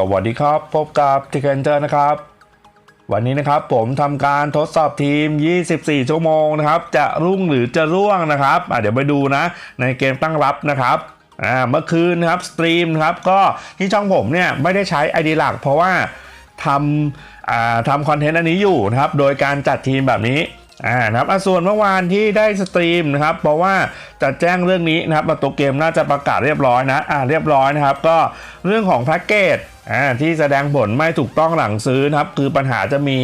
สวัสดีครับ พบกับทีเคนเจอร์นะครับ วันนี้นะครับผมทำการทดสอบทีม 24 ชั่วโมงนะครับ จะรุ่งหรือจะร่วงนะครับเดี๋ยวไปดูนะ ในเกมตั้งรับนะครับเมื่อคืนนะครับสตรีมครับก็ที่ช่องผมเนี่ยไม่ได้ใช้ ID หลัก เพราะว่าทำทำคอนเทนต์อันนี้อยู่นะครับ โดยการจัดทีมแบบนี้อ่านะครับส่วนเมื่อวานที่ได้สตรีมนะครับ เพราะว่าจะแจ้งเรื่องนี้นะครับตัวเกมน่าจะประกาศเรียบร้อยนะอ่าเรียบร้อยนะครับ ก็เรื่องของแพ็กเกจ อ่าที่แสดงผลไม่ถูกต้องหลังซื้อนะครับ คือปัญหาจะมี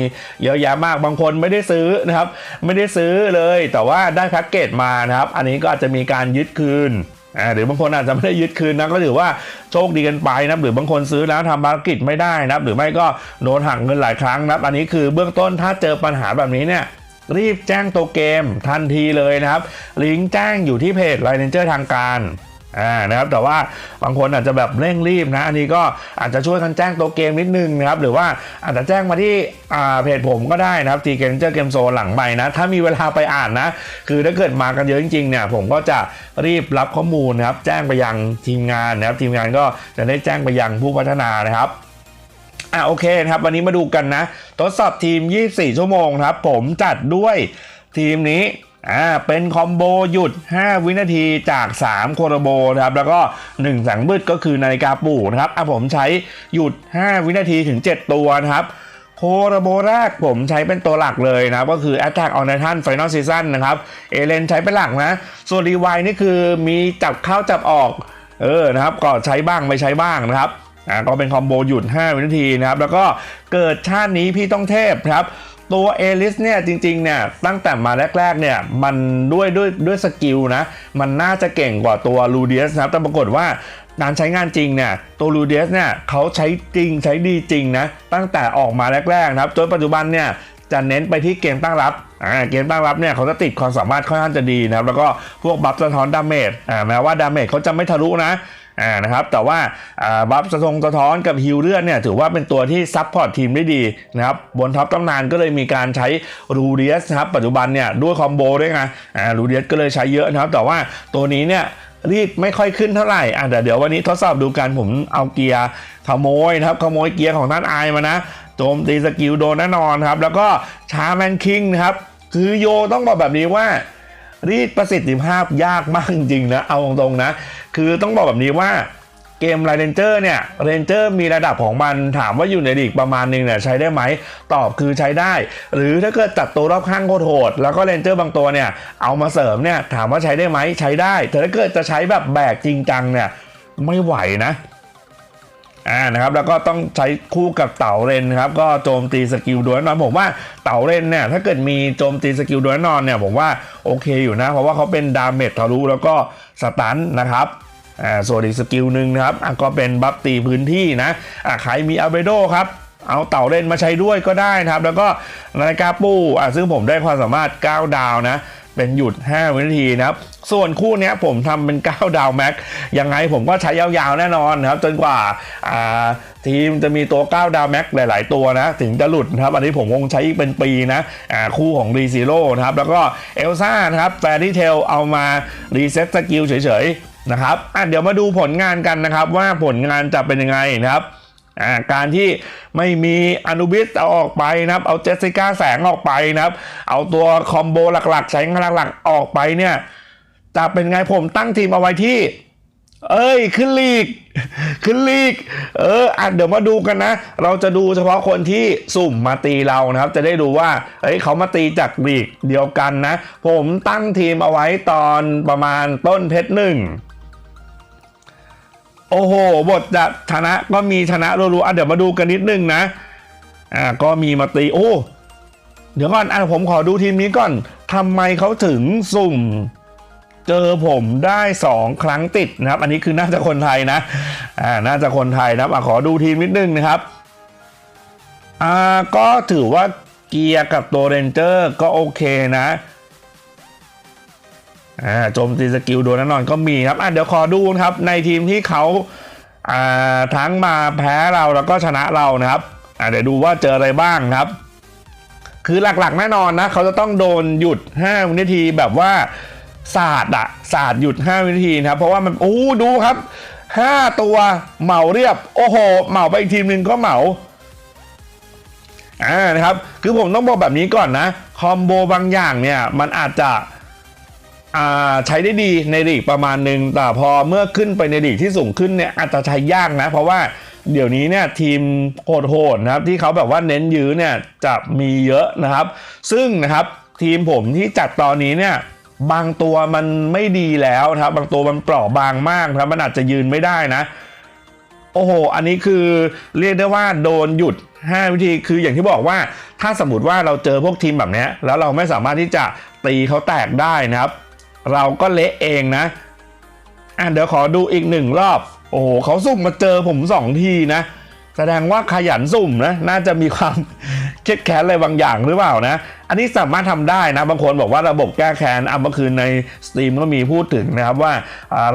เยอะแยะมากบางคนไม่ได้ซื้อนะครับ ไม่ได้ซื้อเลย แต่ว่าได้แพ็กเกจมานะครับ อันนี้ก็อาจจะมีการยึดคืนอ่าหรือบางคนอาจจะไม่ได้ยึดคืนนะก็ถือว่าโชคดีกันไปนะหรือบางคนซื้อแล้วทำภารกิจไม่ได้นะหรือไม่ก็โดนหักเงินหลายครั้งนะครับอันนี้คือเบื้องต้นถ้าเจอปัญหาแบบนี้เนี่ยรีบแจ้งตัวเกมทันทีเลยนะครับ ลิงก์แจ้งอยู่ที่เพจไลเนเจอร์ทางการ อ่านะครับแต่ว่าบางคนอาจจะแบบเร่งรีบนะ อันนี้ก็อาจจะช่วยกันแจ้งตัวเกมนิดนึงนะครับ หรือว่าอาจจะแจ้งมาที่อ่าเพจผมก็ได้นะครับทีเกมเจอร์เกมโซหลังใหม่นะ ถ้ามีเวลาไปอ่านนะ คือถ้าเกิดมากันเยอะจริงๆเนี่ยผมก็จะรีบรับข้อมูลนะครับ แจ้งไปยังทีมงานนะครับ ทีมงานก็จะได้แจ้งไปยังผู้พัฒนานะครับอะโอเคนะครับ วันนี้มาดูกันนะ ทดสอบทีม 24 ชั่วโมงครับ ผมจัดด้วยทีมนี้ อ่าเป็นคอมโบหยุด 5 วินาทีจาก 3 โคโรโบนะครับแล้วก็ 1 สังมืดก็คือนาฬิกาปู่นะครับอะผมใช้หยุด 5 วินาทีถึง 7 ตัวนะครับโคโรโบแรกผมใช้เป็นตัวหลักเลยนะก็คือ Attack on Titan Final Season นะครับเอเลนใช้เป็นหลักนะ ส่วนรีไวนี่คือมีจับเข้าจับออก เออนะครับก็ใช้บ้างไม่ใช้บ้างนะครับอ่าก็เป็นคอมโบหยุด 5 วินาทีนะครับแล้วก็เกิดชาตินี้พี่ต้องเทพครับ ตัวเอลิสเนี่ยจริงๆเนี่ยตั้งแต่มาแรกๆเนี่ยมันด้วยด้วยด้วยสกิลนะมันน่าจะเก่งกว่าตัวลูเดียสนะครับแต่ปรากฏว่าการใช้งานจริงเนี่ยตัวลูเดียสเนี่ยเขาใช้จริงใช้ดีจริงนะตั้งแต่ออกมาแรกๆนะครับจนปัจจุบันเนี่ยจะเน้นไปที่เกมตั้งรับเกมตั้งรับเนี่ยเขาจะติดความสามารถค่อนข้างจะดีนะครับแล้วก็พวกบัฟสะท้อนดาเมจแม้ว่าดาเมจเขาจะไม่ทะลุนะ อ่านะครับแต่ว่าบัฟสะทงสะท้อนกับฮิลเลือดเนี่ยถือว่าเป็นตัวที่ซับพอร์ตทีมได้ดีนะครับบนท็อปตำนานก็เลยมีการใช้รูเดียสนะครับปัจจุบันเนี่ยด้วยคอมโบด้วยไงอ่ารูเดียสก็เลยใช้เยอะนะครับแต่ว่าตัวนี้เนี่ยรีดไม่ค่อยขึ้นเท่าไหร่อ่าแต่เดี๋ยววันนี้ทดสอบดูกันผมเอาเกียร์ขโมยนะครับขโมยเกียร์ของท่านไอมานะโจมตีสกิลโดนแน่นอนครับแล้วก็ชาแมนคิงนะครับคือโยต้องบอกแบบนี้ว่ารีดประสิทธิภาพยากมากจริงๆนะ เอาตรงๆนะ คือต้องบอกแบบนี้ว่าเกมไรเ n นเจอร์เนี่ยเรนเจอร์มีระดับของมันถามว่าอยู่ในลีกประมาณนึงเนี่ยใช้ได้ไหม ตอบคือใช้ได้ หรือถ้าเกิดจัดตัวรอบข้างโคตรโหดแล้วก็เรนเจอร์บางตัวเนี่ยเอามาเสริมเนี่ยถามว่าใช้ได้ไหมใช้ได้ แต่ถ้าเกิดจะใช้แบบแบกจริงจังเนี่ยไม่ไหวนะ อ่านะครับแล้วก็ต้องใช้คู่กับเต่าเรนนครับก็โจมตีสกิลดวยนอนผมว่าเต่าเรนเนี่ยถ้าเกิดมีโจมตีสกิลดวยนอนเนี่ยผมว่าโอเคอยู่นะ เพราะว่าเขาเป็นดาเมจทะลุแล้วก็สตันนะครับอ่าส่วนอีกสกิลหนึ่งนะครับอะก็เป็นบัฟตีพื้นที่นะอะใครมีอัลเบโดครับเอาเต่าเล่นมาใช้ด้วยก็ได้นะครับ แล้วก็นาฬิกาปูอะซึ่งผมได้ความสามารถ 9 ดาวนะ เป็นหยุด 5 วินาทีนะครับ ส่วนคู่นี้ผมทำเป็น 9 ดาวแม็กยังไงผมก็ใช้ยาวๆแน่นอนนะครับ จนกว่าทีมจะมีตัว 9 ดาวแม็กหลายๆ ตัวนะ ถึงจะหลุดนะครับ อันนี้ผมคงใช้อีกเป็นปีนะคู่ของรีซีโร่นะครับ แล้วก็เอลซ่านะครับแฟรี่เทลเอามารีเซ็ตสกิลเฉยๆนะครับอะเดี๋ยวมาดูผลงานกันนะครับ ว่าผลงานจะเป็นยังไงนะครับการที่ไม่มีอนุบิสเอาออกไปนะครับ เอาเจสสิก้าแสงออกไปนะครับ เอาตัวคอมโบหลักๆ ใช้งานหลักๆออกไปเนี่ย จะเป็นไงผมตั้งทีมเอาไว้ที่ เอ้ย ขึ้นลีก ขึ้นลีก เอออะเดี๋ยวมาดูกันนะ เราจะดูเฉพาะคนที่สุ่มมาตีเรานะครับ จะได้ดูว่า เอ้ยเขามาตีจากลีกเดียวกันนะ ผมตั้งทีมเอาไว้ตอนประมาณต้นเพชรหนึ่งโอ้โห บทจะชนะก็มีชนะรัวๆอะเดี๋ยวมาดูกันนิดนึงนะ อ่า ก็มีมาตี โอ้ เดี๋ยวก่อน อะผมขอดูทีมนี้ก่อน ทำไมเขาถึงสุ่ม เจอผมได้ 2 ครั้งติดนะครับ อันนี้คือน่าจะคนไทยนะอ่าน่าจะคนไทยนะครับอขอดูทีมนิดนึงนะครับอ่าก็ถือว่าเกียร์กับตัวเรนเจอร์ก็โอเคนะอ่าโจมตีสกิลโดนแน่นอนก็มีครับอะเดี๋ยวขอดูนะครับในทีมที่เขาอ่าทั้งมาแพ้เราแล้วก็ชนะเรานะครับอ่าเดี๋ยวดูว่าเจออะไรบ้างครับ คือหลักๆแน่นอนนะ เขาจะต้องโดนหยุด 5 วินาทีแบบว่า ศาสตร์อะศาสตร์หยุด 5 วินาทีนะครับ เพราะว่ามันโอ้ดูครับห้าตัวเหมาเรียบ โอ้โห เหมาไปอีกทีมหนึ่งก็เหมาอ่านะครับ คือผมต้องบอกแบบนี้ก่อนนะ คอมโบบางอย่างเนี่ย มันอาจจะใช้ได้ดีในลีกประมาณหนึ่งแต่พอเมื่อขึ้นไปในลีกที่สูงขึ้นเนี่ยอาจจะใช้ยากนะ เพราะว่าเดี๋ยวนี้เนี่ยทีมโหดๆนะครับที่เขาแบบว่าเน้นยื้อเนี่ยจะมีเยอะนะครับ ซึ่งนะครับทีมผมที่จัดตอนนี้เนี่ย บางตัวมันไม่ดีแล้วนะครับ บางตัวมันเปราะบางมากนะครับ มันอาจจะยืนไม่ได้นะ โอ้โห อันนี้คือเรียกได้ว่าโดนหยุด 5 วิธีคืออย่างที่บอกว่า ถ้าสมมติว่าเราเจอพวกทีมแบบนี้แล้วเราไม่สามารถที่จะตีเขาแตกได้นะครับ เราก็เละเองนะอะเดี๋ยวขอดูอีกหนึ่งรอบ โอ้โหเขาสุ่มมาเจอผมสองทีนะ แสดงว่าขยันสุ่มนะ น่าจะมีความ เครียดแค้นอะไรบางอย่างหรือเปล่านะ อันนี้สามารถทำได้นะ บางคนบอกว่าระบบแก้แค้นอะเมื่อคืนในสตรีมก็มีพูดถึงนะครับว่า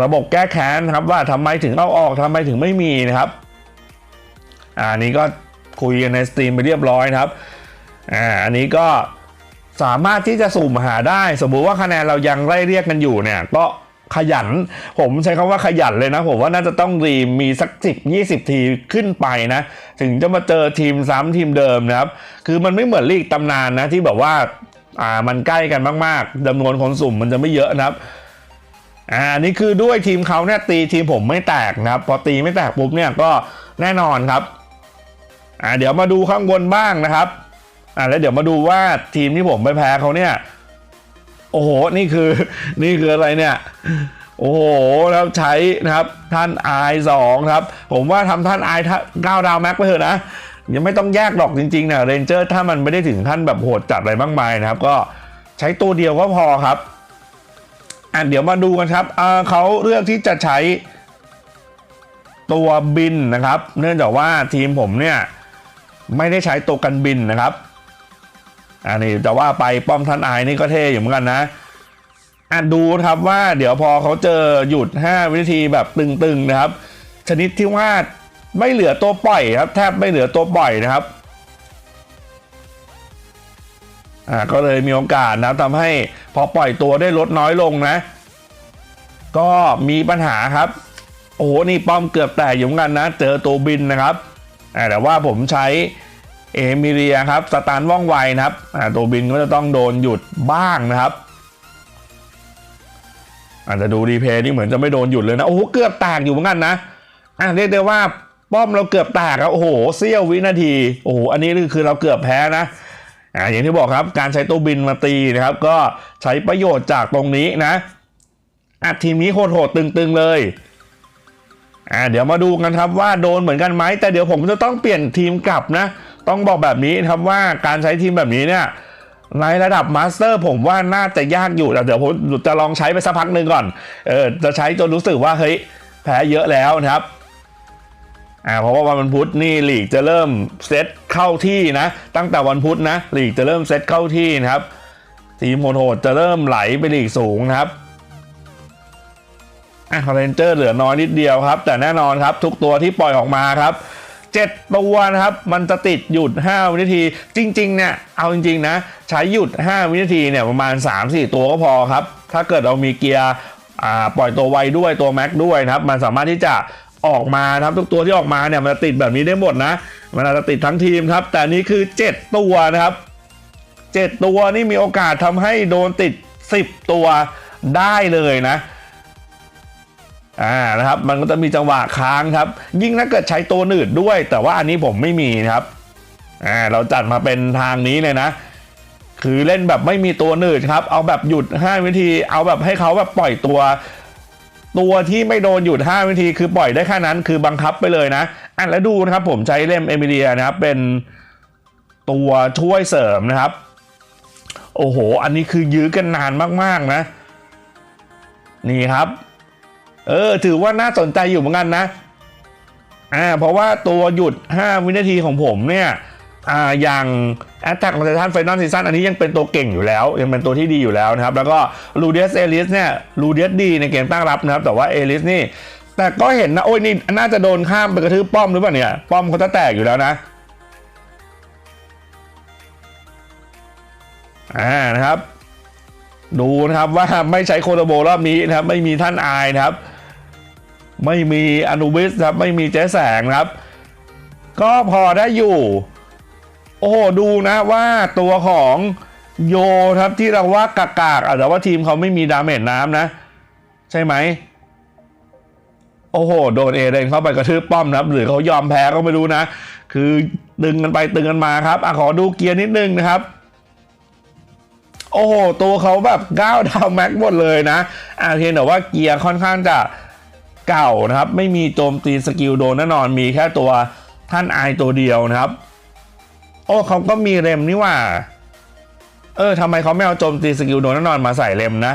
ระบบแก้แค้นครับว่าทำไมถึงเอาออกทำไมถึงไม่มีนะครับอ่าอันนี้ก็คุยกันในสตรีมไปเรียบร้อยนะครับอ่าอันนี้ก็สามารถที่จะสุ่มหาได้ สมมุติว่าคะแนนเรายังไล่เรียกกันอยู่เนี่ยก็ ขยัน ผมใช้คำว่าขยันเลยนะ ผมว่าน่าจะต้องรีมมีสักสิบยี่สิบทีขึ้นไปนะ ถึงจะมาเจอทีมซ้ำทีมเดิมนะครับ คือมันไม่เหมือนลีกตำนานนะที่แบบว่าอ่ามันใกล้กันมากๆจำนวนคนสุ่มมันจะไม่เยอะนะครับอ่านนี้คือด้วยทีมเขาเนี่ยตีทีมผมไม่แตกนะครับ พอตีไม่แตกปุ๊บเนี่ยก็แน่นอนครับอ่าเดี๋ยวมาดูข้างบนบ้างนะครับอ่าแล้วเดี๋ยวมาดูว่าทีมที่ผมไปแพ้เขาเนี่ย โอ้โห นี่คือนี่คืออะไรเนี่ย โอ้โหแล้วใช้นะครับท่านไอสองครับ ผมว่าทำท่านไอเก้าดาวแม็กไปเถอะนะ ยังไม่ต้องแยกหรอกจริงๆนี่ยเรนเจอร์ถ้ามันไม่ได้ถึงขั้นแบบโหดจัดอะไรมากมายนะครับ ก็ใช้ตัวเดียวก็พอครับอะเดี๋ยวมาดูกันครับเขาเลือกที่จะใช้ตัวบินนะครับ เนื่องจากว่าทีมผมเนี่ยไม่ได้ใช้ตัวกันบินนะครับ อันนี้แต่ว่าไปป้อมท่านอายนี่ก็เท่อยู่เหมือนกันนะอะดูครับว่าเดี๋ยวพอเขาเจอหยุด 5 วินาทีแบบตึงๆนะครับ ชนิดที่ว่าไม่เหลือตัวปล่อยครับ แทบไม่เหลือตัวปล่อยนะครับอ่าก็เลยมีโอกาสนะทำให้พอปล่อยตัวได้ลดน้อยลงนะ ก็มีปัญหาครับ โอ้โหนี่ป้อมเกือบแตกอยู่เหมือนกันนะ เจอตัวบินนะครับอ่าแต่ว่าผมใช้ เอมิเรียครับสตาร์ว่องไวนะครับตัวบินก็จะต้องโดนหยุดบ้างนะครับ อาจจะดูรีเพย์นี่เหมือนจะไม่โดนหยุดเลยนะ โอ้โห เกือบแตกอยู่เหมือนกันนะอะเรียกได้ว่าป้อมเราเกือบแตกครับโอ้โหเสี้ยววินาที โอ้โหอันนี้คือเราเกือบแพ้นะอ่าอย่างที่บอกครับการใช้ตัวบินมาตีนะครับ ก็ใช้ประโยชน์จากตรงนี้นะอะทีมนี้โหดๆตึงๆเลยอ่าเดี๋ยวมาดูกันครับว่าโดนเหมือนกันไหมแต่เดี๋ยวผมจะต้องเปลี่ยนทีมกลับนะ ต้องบอกแบบนี้ครับว่าการใช้ทีมแบบนี้เนี่ยในระดับมาสเตอร์ผมว่าน่าจะยากอยู่แต่เดี๋ยวผมจะลองใช้ไปสักพักหนึ่งก่อนเออจะใช้จนรู้สึกว่าเฮ้ยแพ้เยอะแล้วนะครับอ่าเพราะว่าวันพุธนี่ลีกจะเริ่มเซตเข้าที่นะ ตั้งแต่วันพุธนะลีกจะเริ่มเซตเข้าที่นะครับ ทีมโหดจะเริ่มไหลไปลีกสูงนะครับอะเรนเจอร์เหลือน้อยนิดเดียวครับ แต่แน่นอนครับทุกตัวที่ปล่อยออกมาครับ เจ็ดตัวนะครับ มันจะติดหยุด 5 วินาที จริง ๆ เนี่ย เอาจริง ๆ นะ ใช้หยุด 5 วินาทีเนี่ยประมาณ 3-4 ตัวก็พอครับ ถ้าเกิดเรามีเกียร์ปล่อยตัวไวด้วยตัวแม็กด้วยนะครับ มันสามารถที่จะออกมาครับทุกตัวที่ออกมาเนี่ยมันจะติดแบบนี้ได้หมดนะ มันอาจจะติดทั้งทีมครับ แต่นี่คือ 7 ตัวนะครับ 7 ตัวนี่มีโอกาสทำให้โดนติด 10 ตัวได้เลยนะ อ่านะครับมันก็จะมีจังหวะค้างครับ ยิ่งถ้าเกิดใช้ตัวหนืดด้วย แต่ว่าอันนี้ผมไม่มีนะครับอ่าเราจัดมาเป็นทางนี้เลยนะ คือเล่นแบบไม่มีตัวหนืดครับ เอาแบบหยุด 5 วินาทีเอาแบบให้เขาแบบปล่อยตัว ตัวที่ไม่โดนหยุด 5 วินาทีคือปล่อยได้แค่นั้นคือบังคับไปเลยนะอะแล้วดูนะครับผมใช้เล่มเอมิเลียนะครับเป็นตัวช่วยเสริมนะครับ โอ้โห อันนี้คือยื้อกันนานมากๆนะ นี่ครับ เออ ถือว่าน่าสนใจอยู่เหมือนกันนะ อ่า เพราะว่าตัวหยุด 5 วินาทีของผมเนี่ย อ่า อย่าง Attack on Titan Final Season อันนี้ยังเป็นตัวเก่งอยู่แล้ว ยังเป็นตัวที่ดีอยู่แล้วนะครับ แล้วก็ลูเดียสเอลิสเนี่ยลูเดียสดีในเกมตั้งรับนะครับ แต่ว่าเอลิสนี่ แต่ก็เห็นนะ โอ้ยนี่น่าจะโดนข้ามไปกระทืบป้อมหรือเปล่าเนี่ย ป้อมเขาจะแตกอยู่แล้วนะอ่านะครับดูนะครับว่าไม่ใช้โคโรโบรอบนี้นะครับไม่มีท่านอายนะครับ ไม่มีอนุวิสครับ ไม่มีเจ๊แสงครับ ก็พอได้อยู่ โอ้โห ดูนะว่าตัวของโยครับที่เราว่ากากากๆอะแต่ว่าทีมเขาไม่มีดาเมจน้ำนะ ใช่ไหม โอ้โห โดนเอเดนเข้าไปกระทืบป้อมนะครับหรือเขายอมแพ้ก็ไม่รู้นะ คือดึงกันไปตึงกันมาครับอขอดูเกียร์นิดนึงนะครับโอ้โห ตัวเขาแบบก้าวดาวแม็กหมดเลยนะอะเพียงแต่ว่าเกียร์ค่อนข้างจะ เก่านะครับ ไม่มีโจมตีสกิลโดนแน่นอนมีแค่ตัวท่านไอตัวเดียวนะครับ โอ้เขาก็มีเรมนี่ว่า เออทำไมเขาไม่เอาโจมตีสกิลโดนแน่นอนมาใส่เรมนะ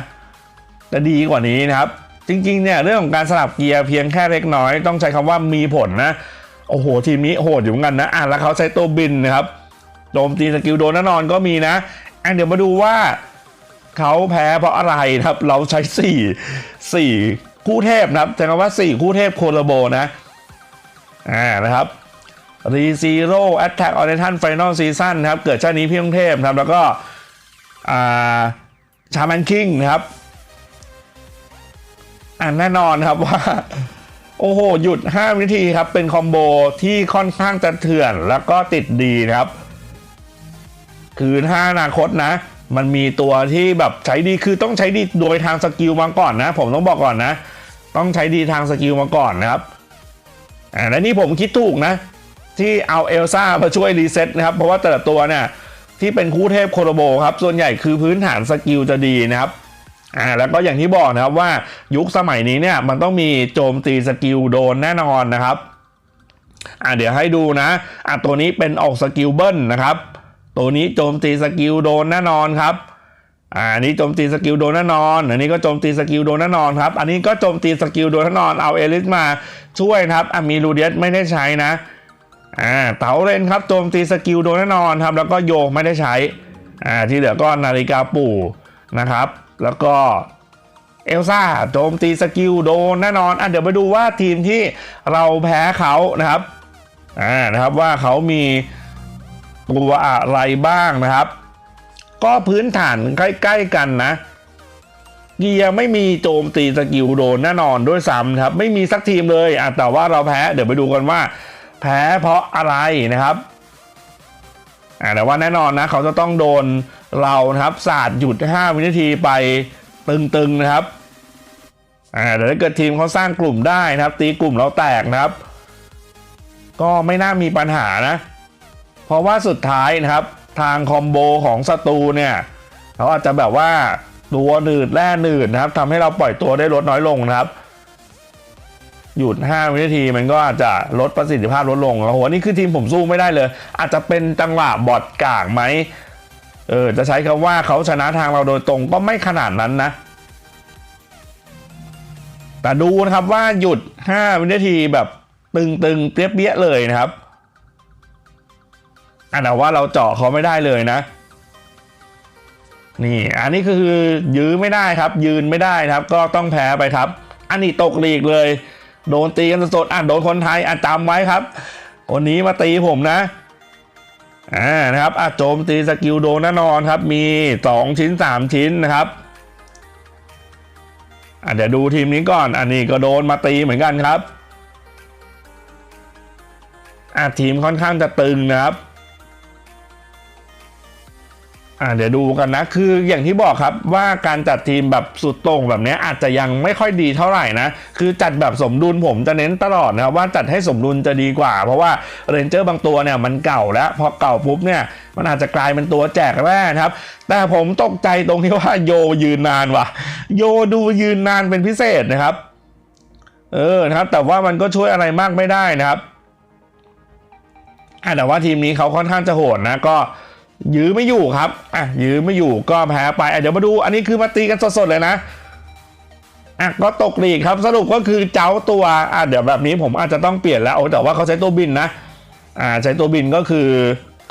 จะดีกว่านี้นะครับ จริงๆเนี่ยเรื่องของการสลับเกียร์เพียงแค่เล็กน้อย ต้องใช้คำว่ามีผลนะโอ้โหทีมนี้โหดอยู่เหมือนกันนะอะแล้วเขาใช้ตัวบินนะครับโจมตีสกิลโดนแน่นอนก็มีนะอะเดี๋ยวมาดูว่าเขาแพ้เพราะอะไรนะครับ เราใช้สี่สี่ คู่เทพนะครับใช้คำว่าสี่คู่เทพโคโลโบนะอ่านะครับรีซีโร่แอตแทกออเดทันไฟนอลซีซั่นนะครับ เกิดชาตินี้พี่ยงเทพนะครับ แล้วก็อ่าชาแมนคิงนะครับอ่าแน่นอนครับว่า โอ้โห หยุด 5 วินาทีครับ เป็นคอมโบที่ค่อนข้างจะเถื่อนแล้วก็ติดดีนะครับ คือถ้าอนาคตนะ มันมีตัวที่แบบใช้ดีคือต้องใช้ดีโดยทางสกิลมาก่อนนะ ผมต้องบอกก่อนนะ ต้องใช้ดีทางสกิลมาก่อนนะครับอ่าและนี่ผมคิดถูกนะ ที่เอาเอลซ่ามาช่วยรีเซ็ตนะครับ เพราะว่าแต่ละตัวเนี่ยที่เป็นคู่เทพโคโรโบครับ ส่วนใหญ่คือพื้นฐานสกิลจะดีนะครับอ่าแล้วก็อย่างที่บอกนะครับว่ายุคสมัยนี้เนี่ยมันต้องมีโจมตีสกิลโดนแน่นอนนะครับอ่าเดี๋ยวให้ดูนะอ่าตัวนี้เป็นออกสกิลเบิ้ลนะครับ ตัวนี้โจมตีสกิลโดนแน่นอนครับ อันนี้โจมตีสกิลโดนแน่นอน อันนี้ก็โจมตีสกิลโดนแน่นอนครับ อันนี้ก็โจมตีสกิลโดนแน่นอน เอาเอลิสมาช่วยครับอ่ามีลูเดียสไม่ได้ใช้นะ อ่า เต๋าเลนครับโจมตีสกิลโดนแน่นอนครับ แล้วก็โยไม่ได้ใช้ อ่า ที่เหลือก็นาฬิกาปู่นะครับ แล้วก็เอลซ่าโจมตีสกิลโดนแน่นอน อะเดี๋ยวไปดูว่าทีมที่เราแพ้เขานะครับ อ่า นะครับว่าเขามีตัวอะไรบ้างนะครับ ก็พื้นฐานใกล้ๆกันนะเกียร์ไม่มีโจมตีสกิลโดนแน่นอนด้วยซ้ำครับ ไม่มีสักทีมเลยอะแต่ว่าเราแพ้เดี๋ยวไปดูกันว่า แพ้เพราะอะไรนะครับอ่าแต่ว่าแน่นอนนะ เขาจะต้องโดนเรานะครับศาสตร์หยุด 5 วินาทีไปตึงๆนะครับอ่าแต่ถ้าเกิดทีมเขาสร้างกลุ่มได้นะครับ ตีกลุ่มเราแตกนะครับ ก็ไม่น่ามีปัญหานะ เพราะว่าสุดท้ายนะครับ ทางคอมโบของศัตรูเนี่ยเขาอาจจะแบบว่าตัวหนืดแร่หนืดนะครับทำให้เราปล่อยตัวได้ลดน้อยลงนะครับ หยุด 5 วินาทีมันก็อาจจะลดประสิทธิภาพลดลงโอ้โหนี่คือทีมผมสู้ไม่ได้เลย อาจจะเป็นจังหวะบอดกากไหมเออจะใช้คำว่าเขาชนะทางเราโดยตรงก็ไม่ขนาดนั้นนะ แต่ดูนะครับว่าหยุด 5 วินาทีแบบตึงๆเปรี้ยๆเลยนะครับ อันแต่ว่าเราเจาะเขาไม่ได้เลยนะ นี่ อันนี้คือยื้อไม่ได้ครับ ยืนไม่ได้ครับ ก็ต้องแพ้ไปครับ อันนี้ตกลีกเลย โดนตีกันสดๆอะโดนคนไทยอะจำไว้ครับคนนี้มาตีผมนะอ่านะครับอะโจมตีสกิลโดนแน่นอนครับ มี 2 ชิ้น 3 ชิ้นนะครับอะเดี๋ยวดูทีมนี้ก่อน อันนี้ก็โดนมาตีเหมือนกันครับอะทีมค่อนข้างจะตึงนะครับ อ่าเดี๋ยวดูกันนะ คืออย่างที่บอกครับว่าการจัดทีมแบบสุดโต่งแบบนี้อาจจะยังไม่ค่อยดีเท่าไหร่นะ คือจัดแบบสมดุลผมจะเน้นตลอดนะครับว่าจัดให้สมดุลจะดีกว่า เพราะว่าเรนเจอร์บางตัวเนี่ยมันเก่าแล้ว พอเก่าปุ๊บเนี่ยมันอาจจะกลายเป็นตัวแจกแร่ครับ แต่ผมตกใจตรงที่ว่าโยยืนนานว่ะ โยดูยืนนานเป็นพิเศษนะครับ เออนะครับ แต่ว่ามันก็ช่วยอะไรมากไม่ได้นะครับอะแต่ว่าทีมนี้เขาค่อนข้างจะโหดนะก็ ยื้อไม่อยู่ครับอะยื้อไม่อยู่ก็แพ้ไปอะเดี๋ยวมาดูอันนี้คือมาตีกันสดๆเลยนะอะก็ตกลีกครับสรุปก็คือเจ้าตัวอะเดี๋ยวแบบนี้ผมอาจจะต้องเปลี่ยนแล้วโอ้แต่ว่าเขาใช้ตัวบินนะอ่าใช้ตัวบินก็คือ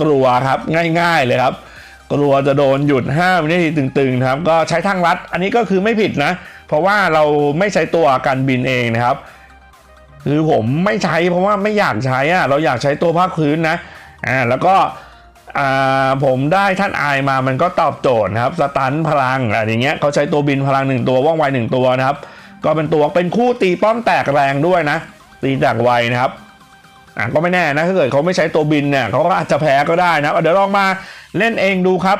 กลัวครับง่าย ๆเลยครับ กลัวจะโดนหยุด5วินาทีตึงๆครับ ก็ใช้ทางลัด อันนี้ก็คือไม่ผิดนะ เพราะว่าเราไม่ใช้ตัวการบินเองนะครับ คือผมไม่ใช้เพราะว่าไม่อยากใช้อะเราอยากใช้ตัวภาคพื้นนะอ่าแล้วก็ ผมได้ท่านอายมามันก็ตอบโจทย์นะครับสตันพลังอะไรอย่างเงี้ยเขาใช้ตัวบินพลังหนึ่งตัวว่องไวหนึ่งตัวนะครับ ก็เป็นตัวเป็นคู่ตีป้อมแตกแรงด้วยนะ ตีแตกไวนะครับอะก็ไม่แน่นะถ้าเกิดเขาไม่ใช้ตัวบินเนี่ยเขาก็อาจจะแพ้ก็ได้นะเดี๋ยวลองมาเล่นเองดูครับ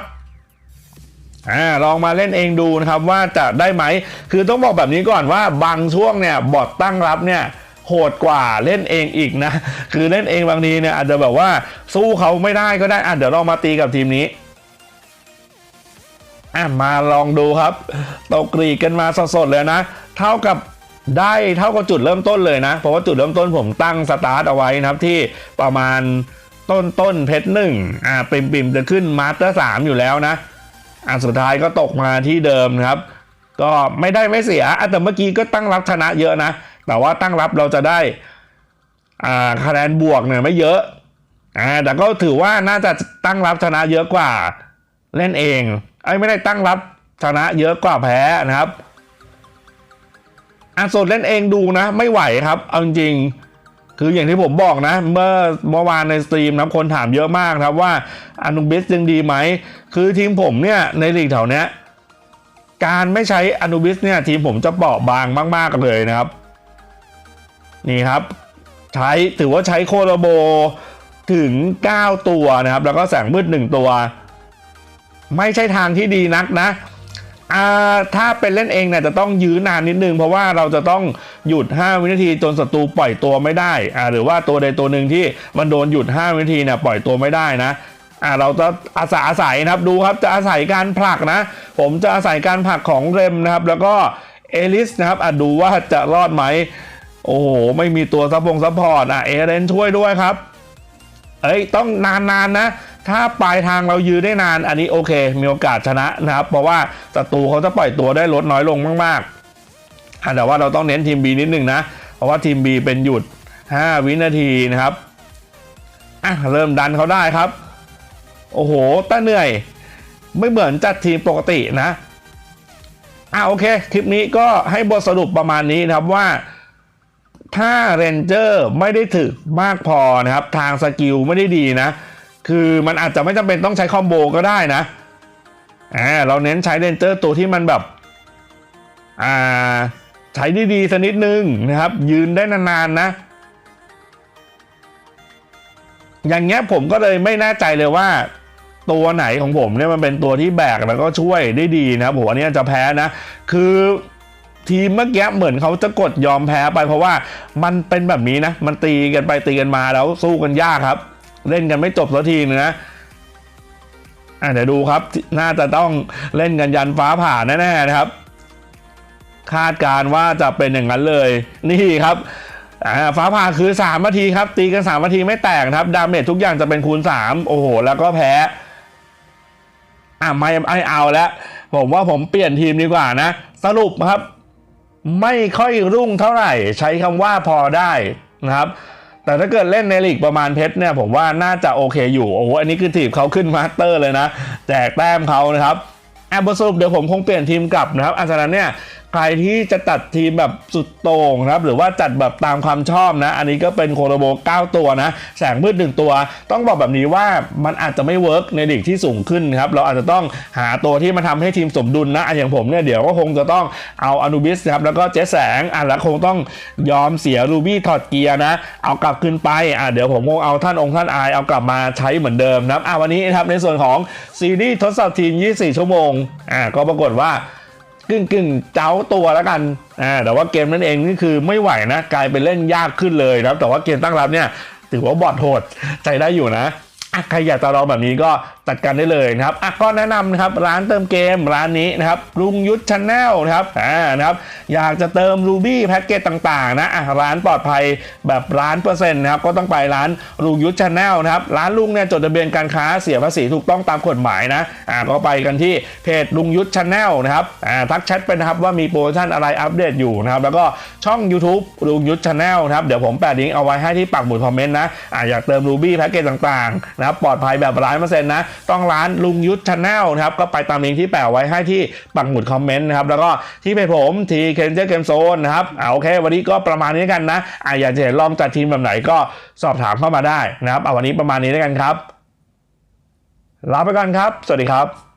อ่าลองมาเล่นเองดูนะครับว่าจะได้ไหม คือต้องบอกแบบนี้ก่อนว่าบางช่วงเนี่ยบอทตั้งรับเนี่ย หดกว่าเล่นเองอีกนะ คือเล่นเองบางทีเนี่ยอาจจะแบบว่าสู้เขาไม่ได้ก็ได้อะเดี๋ยวลองมาตีกับทีมนี้อะมาลองดูครับตกกรีดกันมาสดๆเลยนะ เท่ากับได้เท่ากับจุดเริ่มต้นเลยนะ เพราะว่าจุดเริ่มต้นผมตั้งสตาร์ทเอาไว้นะครับที่ประมาณต้นต้นเพชรหนึ่งอ่าปิมปิมจะขึ้นมาสเตอร์สามอยู่แล้วนะอะสุดท้ายก็ตกมาที่เดิมครับ ก็ไม่ได้ไม่เสียอะแต่เมื่อกี้ก็ตั้งรับชนะเยอะนะ แต่ว่าตั้งรับเราจะได้คะแนนบวกเนี่ยไม่เยอะอ่าแต่ก็ถือว่าน่าจะตั้งรับชนะเยอะกว่าเล่นเองไอ้ไม่ได้ตั้งรับชนะเยอะกว่าแพ้นะครับอะสดเล่นเองดูนะ ไม่ไหวครับ เอาจริงๆคืออย่างที่ผมบอกนะ เมื่อเมื่อวานในสตรีมนะคนถามเยอะมากครับว่าอนุบิสยังดีไหม คือทีมผมเนี่ยในลีกแถวเนี้ยการไม่ใช้อนุบิสเนี่ยทีมผมจะเปราะบางมาก ๆเลยนะครับ นี่ครับใช้ถือว่าใช้โคโลโบถึง 9 ตัวนะครับ แล้วก็แสงมืด 1 ตัว ไม่ใช่ทางที่ดีนักนะอ่าถ้าเป็นเล่นเองเนี่ยจะต้องยื้อนานนิดนึง เพราะว่าเราจะต้องหยุด 5 วินาทีจนศัตรูปล่อยตัวไม่ได้อ่าหรือว่าตัวใดตัวหนึ่งที่มันโดนหยุด 5 วินาทีเนี่ยปล่อยตัวไม่ได้นะอ่าเราจะอาศัยอาศัยนะครับดูครับจะอาศัยการผลักนะ ผมจะอาศัยการผลักของเรมนะครับ แล้วก็เอลิสนะครับอะดูว่าจะรอดไหม โอ้โห ไม่มีตัวซัพพงซัพพอร์ตอะ เอเรนช่วยด้วยครับ เอ้ย ต้องนานๆนะถ้าปลายทางเรายืนได้นาน อันนี้โอเค มีโอกาสชนะนะครับ เพราะว่าศัตรูเขาจะปล่อยตัวได้ลดน้อยลงมากๆอะแต่ว่าเราต้องเน้นทีม B นิดนึงนะ เพราะว่าทีม B เป็นหยุด 5 วินาทีนะครับ อะ เริ่มดันเขาได้ครับ โอ้โหต้าเหนื่อย ไม่เหมือนจัดทีมปกตินะ อะโอเค คลิปนี้ก็ให้บทสรุปประมาณนี้นะครับว่า ถ้าเรนเจอร์ไม่ได้ถึกมากพอนะครับ ทางสกิลไม่ได้ดีนะ คือมันอาจจะไม่จำเป็นต้องใช้คอมโบก็ได้นะอ่าเราเน้นใช้เรนเจอร์ตัวที่มันแบบอ่าใช้ดีๆสักนิดนึงนะครับ ยืนได้นานๆนะ อย่างเงี้ยผมก็เลยไม่แน่ใจเลยว่า ตัวไหนของผมเนี่ยมันเป็นตัวที่แบกแล้วก็ช่วยได้ดีนะครับผมอันนี้จะแพ้นะ คือ ทีมเมื่อกี้เหมือนเขาจะกดยอมแพ้ไปเพราะว่ามันเป็นแบบนี้นะ มันตีกันไปตีกันมาแล้วสู้กันยากครับ เล่นกันไม่จบสักทีนึงนะอะเดี๋ยวดูครับ น่าจะต้องเล่นกันยันฟ้าผ่าแน่ๆนะครับ คาดการณ์ว่าจะเป็นอย่างนั้นเลย นี่ครับฟ้าผ่าคือ 3 นาทีครับ ตีกัน 3 นาทีไม่แตกครับ ดาเมจทุกอย่างจะเป็นคูณ 3 โอ้โห แล้วก็แพ้ อะไม่ไม่เอาแล้ว ผมว่าผมเปลี่ยนทีมดีกว่านะ สรุปครับ ไม่ค่อยรุ่งเท่าไหร่ ใช้คำว่าพอได้นะครับ แต่ถ้าเกิดเล่นในลีกประมาณเพชรเนี่ยผมว่าน่าจะโอเคอยู่ โอ้โห อันนี้คือทีมเขาขึ้นมาสเตอร์เลยนะ แจกแต้มเขานะครับแอบสรุปเดี๋ยวผมคงเปลี่ยนทีมกลับนะครับอาจารย์เนี่ย ใครที่จะตัดทีมแบบสุดโต่งนะครับหรือว่าจัดแบบตามความชอบนะ อันนี้ก็เป็นโคโรโบ 9 ตัวนะ แสงมืด 1 ตัว ต้องบอกแบบนี้ว่ามันอาจจะไม่เวิร์กในลีกที่สูงขึ้นครับ เราอาจจะต้องหาตัวที่มาทำให้ทีมสมดุลนะอะอย่างผมเนี่ยเดี๋ยวก็คงจะต้องเอาอนูบิสครับแล้วก็เจสแสงอะแล้วคงต้องยอมเสียรูบี้ถอดเกียร์นะ เอากลับขึ้นไปอะเดี๋ยวผมคงเอาท่านองค์ท่านอายเอากลับมาใช้เหมือนเดิมนะครับอะวันนี้นะครับในส่วนของซีรีส์ทดสอบทีม 24 ชั่วโมงอะก็ปรากฏว่า กึ่งกึ่งๆเจ้าตัวแล้วกันอ่าแต่ว่าเกมนั่นเองนี่คือไม่ไหวนะกลายเป็นเล่นยากขึ้นเลยนะครับแต่ว่าเกมตั้งรับเนี่ยถือว่าบอดโหดใจได้อยู่นะอะใครอยากจะลองแบบนี้ก็จัดการได้เลยนะครับอะก็แนะนำนะครับร้านเติมเกมร้านนี้นะครับลุงยุทธชาแนลนะครับอ่านะครับอยากจะเติมรูบี้แพ็กเกจต่างๆนะอะร้านปลอดภัยแบบร้านเปอร์เซ็นต์นะครับก็ต้องไปร้านลุงยุทธชาแนลนะครับร้านลุงเนี่ยจดทะเบียนการค้าเสียภาษีถูกต้องตามกฎหมายนะอ่าก็ไปกันที่เพจลุงยุทธชาแนลนะครับอ่าทักแชทไปนะครับว่ามีโปรโมชั่นอะไรอัปเดตอยู่นะครับแล้วก็ช่อง YouTube ลุงยุทธชาแนลนะครับเดี๋ยวผมแปะลิงก์เอาไว้ให้ที่ปักหมุดคอมเมนต์นะอ่าอยากเติมรูบี้แพ็กเกจต่างๆนะครับปลอดภัยแบบร้านเปอร์เซ็นต์นะต้องร้านลุงยุทธชาแนลนะครับก็ไปตามลิงก์ที่แปะไว้ให้ที่ปักหมุดคอมเมนต์นะครับแล้วก็ที่เพจผมทีเคนเจอร์เกมโซนนะครับเอาโอเค วันนี้ก็ประมาณนี้กันนะอ่าอยากจะเห็นลองจัดทีมแบบไหนก็สอบถามเข้ามาได้นะครับเอาวันนี้ประมาณนี้แล้วกันครับลาไปก่อนครับ สวัสดีครับ